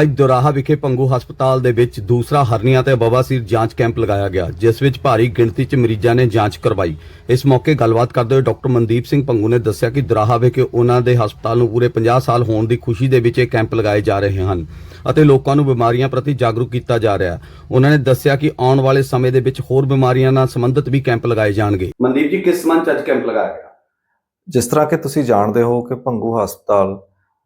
ਅੱਜ ਦੁਰਾਹਾ ਵਿਖੇ ਪੰਗੂ ਹਸਪਤਾਲ ਦੇ ਵਿੱਚ ਦੂਸਰਾ ਹਰਨੀਆਂ ਤੇ ਬਵਾਸੀਰ ਜਾਂਚ ਕੈਂਪ ਲਗਾਇਆ ਗਿਆ ਜਿਸ ਵਿੱਚ ਭਾਰੀ ਗਿਣਤੀ 'ਚ ਮਰੀਜ਼ਾਂ ਨੇ ਜਾਂਚ ਕਰਵਾਈ। ਇਸ ਮੌਕੇ ਗੱਲਬਾਤ ਕਰਦੇ ਹੋਏ ਡਾਕਟਰ ਮਨਦੀਪ ਸਿੰਘ ਪੰਗੂ ਨੇ ਦੱਸਿਆ ਕਿ ਦੁਰਾਹਾ ਵਿਖੇ ਉਹਨਾਂ ਦੇ ਹਸਪਤਾਲ ਨੂੰ ਪੂਰੇ 50 ਸਾਲ ਹੋਣ ਦੀ ਖੁਸ਼ੀ ਦੇ ਵਿੱਚ ਇਹ ਕੈਂਪ ਲਗਾਏ ਜਾ ਰਹੇ ਹਨ ਅਤੇ ਲੋਕਾਂ ਨੂੰ ਬਿਮਾਰੀਆਂ ਪ੍ਰਤੀ ਜਾਗਰੂਕ ਕੀਤਾ ਜਾ ਰਿਹਾ ਹੈ। ਉਹਨਾਂ ਨੇ ਦੱਸਿਆ ਕਿ ਆਉਣ ਵਾਲੇ ਸਮੇਂ ਦੇ ਵਿੱਚ ਹੋਰ ਬਿਮਾਰੀਆਂ ਨਾਲ ਸੰਬੰਧਿਤ ਵੀ ਕੈਂਪ ਲਗਾਏ ਜਾਣਗੇ। ਮਨਦੀਪ ਜੀ ਕਿਸ ਸੰਬੰਧ 'ਚ ਅੱਜ ਕੈਂਪ ਲਗਾਇਆ ਗਿਆ? ਜਿਸ ਤਰ੍ਹਾਂ ਕਿ ਤੁਸੀਂ ਜਾਣਦੇ ਹੋ ਕਿ ਭੰਗੂ ਹਸਪਤਾਲ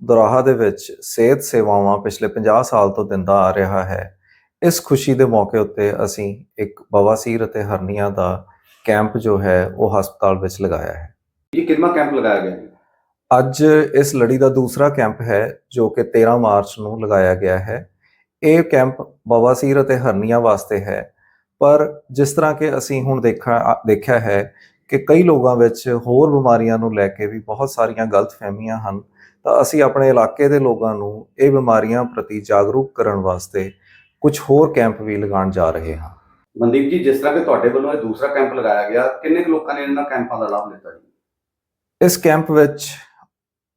ਦੁਰਾਹਾ ਦੇ ਵਿੱਚ ਸਿਹਤ ਸੇਵਾਵਾਂ ਪਿਛਲੇ 50 ਸਾਲ ਤੋਂ ਦਿੰਦਾ ਆ ਰਿਹਾ ਹੈ। ਇਸ ਖੁਸ਼ੀ ਦੇ ਮੌਕੇ ਉੱਤੇ ਅਸੀਂ ਇੱਕ ਬਵਾਸੀਰ ਅਤੇ ਹਰਨੀਆਂ ਦਾ ਕੈਂਪ ਜੋ ਹੈ ਉਹ ਹਸਪਤਾਲ ਵਿੱਚ ਲਗਾਇਆ ਹੈ। ਇਹ ਕਿੰਨਾ ਕੈਂਪ ਲਗਾਇਆ ਗਿਆ? ਅੱਜ ਇਸ ਲੜੀ ਦਾ ਦੂਸਰਾ ਕੈਂਪ ਹੈ ਜੋ ਕਿ 13 ਮਾਰਚ ਨੂੰ ਲਗਾਇਆ ਗਿਆ ਹੈ। ਇਹ ਕੈਂਪ ਬਵਾਸੀਰ ਅਤੇ ਹਰਨੀਆਂ ਵਾਸਤੇ ਹੈ ਪਰ ਜਿਸ ਤਰ੍ਹਾਂ ਕਿ ਅਸੀਂ ਹੁਣ ਦੇਖਾ ਦੇਖਿਆ ਹੈ ਕਿ ਕਈ ਲੋਕਾਂ ਵਿੱਚ ਹੋਰ ਬਿਮਾਰੀਆਂ ਨੂੰ ਲੈ ਕੇ ਵੀ ਬਹੁਤ ਸਾਰੀਆਂ ਗਲਤਫਹਿਮੀਆਂ ਹਨ ਤਾਂ ਅਸੀਂ ਆਪਣੇ ਇਲਾਕੇ ਦੇ ਲੋਕਾਂ ਨੂੰ ਇਹ ਬਿਮਾਰੀਆਂ ਪ੍ਰਤੀ ਜਾਗਰੂਕ ਕਰਨ ਵਾਸਤੇ ਕੁਝ ਹੋਰ ਕੈਂਪ ਵੀ ਲਗਾਉਣ ਜਾ ਰਹੇ ਹਾਂ। ਮਨਦੀਪ ਜੀ ਜਿਸ ਤਰ੍ਹਾਂ ਕਿ ਤੁਹਾਡੇ ਵੱਲੋਂ ਇਹ ਦੂਸਰਾ ਕੈਂਪ ਲਗਾਇਆ ਗਿਆ ਕਿੰਨੇ ਕੁ ਲੋਕਾਂ ਨੇ ਇਹਨਾਂ ਕੈਂਪਾਂ ਦਾ ਲਾਭ ਲਿੱਤਾ ਜੀ? ਇਸ ਕੈਂਪ ਵਿੱਚ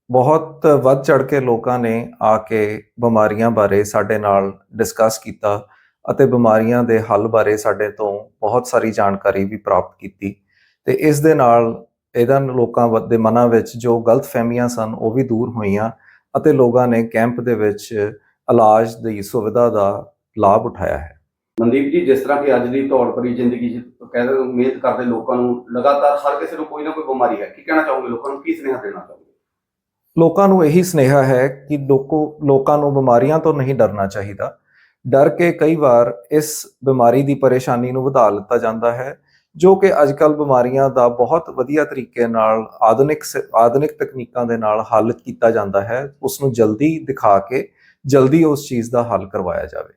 ਬਹੁਤ ਵੱਧ ਚੜ ਕੇ ਲੋਕਾਂ ਨੇ ਆ ਕੇ ਬਿਮਾਰੀਆਂ ਬਾਰੇ ਸਾਡੇ ਨਾਲ ਡਿਸਕਸ ਕੀਤਾ ਅਤੇ ਬਿਮਾਰੀਆਂ ਦੇ ਹੱਲ ਬਾਰੇ ਸਾਡੇ ਤੋਂ ਬਹੁਤ ਸਾਰੀ ਜਾਣਕਾਰੀ ਵੀ ਪ੍ਰਾਪਤ ਕੀਤੀ ਤੇ ਇਸ ਦੇ ਨਾਲ ਇਹਦਾ ਲੋਕਾਂ ਦੇ ਮਨਾਂ ਵਿੱਚ ਜੋ ਗਲਤਫਹਿਮੀਆਂ ਸਨ ਉਹ ਵੀ ਦੂਰ ਹੋਈਆਂ ਅਤੇ ਲੋਕਾਂ ਨੇ ਕੈਂਪ ਦੇ ਵਿੱਚ ਇਲਾਜ ਦੀ ਸੁਵਿਧਾ ਦਾ ਲਾਭ ਉਠਾਇਆ ਹੈ। ਮਨਦੀਪ ਜੀ ਜਿਸ ਤਰ੍ਹਾਂ ਕਿ ਅੱਜ ਦੀ ਦੌੜ ਭਰੀ ਜ਼ਿੰਦਗੀ 'ਚ ਕਹਿੰਦੇ ਮਿਹਨਤ ਕਰਦੇ ਲੋਕਾਂ ਨੂੰ ਲਗਾਤਾਰ ਹਰ ਕਿਸੇ ਨੂੰ ਕੋਈ ਨਾ ਕੋਈ ਬਿਮਾਰੀ ਹੈ। ਕੀ ਕਹਿਣਾ ਚਾਹੋਗੇ ਲੋਕਾਂ ਨੂੰ? ਕੀ ਸੁਨੇਹਾ ਦੇਣਾ ਚਾਹੋਗੇ? ਲੋਕਾਂ ਨੂੰ ਇਹੀ ਸੁਨੇਹਾ ਹੈ ਕਿ ਲੋਕੋ ਲੋਕਾਂ ਨੂੰ ਬਿਮਾਰੀਆਂ ਤੋਂ ਨਹੀਂ ਡਰਨਾ ਚਾਹੀਦਾ। ਡਰ ਕੇ ਕਈ ਵਾਰ ਇਸ ਬਿਮਾਰੀ ਦੀ ਪਰੇਸ਼ਾਨੀ ਨੂੰ ਵਧਾ ਲਿੱਤਾ ਜਾਂਦਾ ਹੈ, ਜੋ ਕਿ ਅੱਜਕੱਲ ਬਿਮਾਰੀਆਂ ਦਾ ਬਹੁਤ ਵਧੀਆ ਤਰੀਕੇ ਨਾਲ ਆਧੁਨਿਕ ਸ- ਆਧੁਨਿਕ ਤਕਨੀਕਾਂ ਦੇ ਨਾਲ ਹੱਲ ਕੀਤਾ ਜਾਂਦਾ ਹੈ ਉਸ ਨੂੰ ਜਲਦੀ ਦਿਖਾ ਕੇ ਜਲਦੀ ਉਸ ਚੀਜ਼ ਦਾ ਹੱਲ ਕਰਵਾਇਆ ਜਾਵੇ।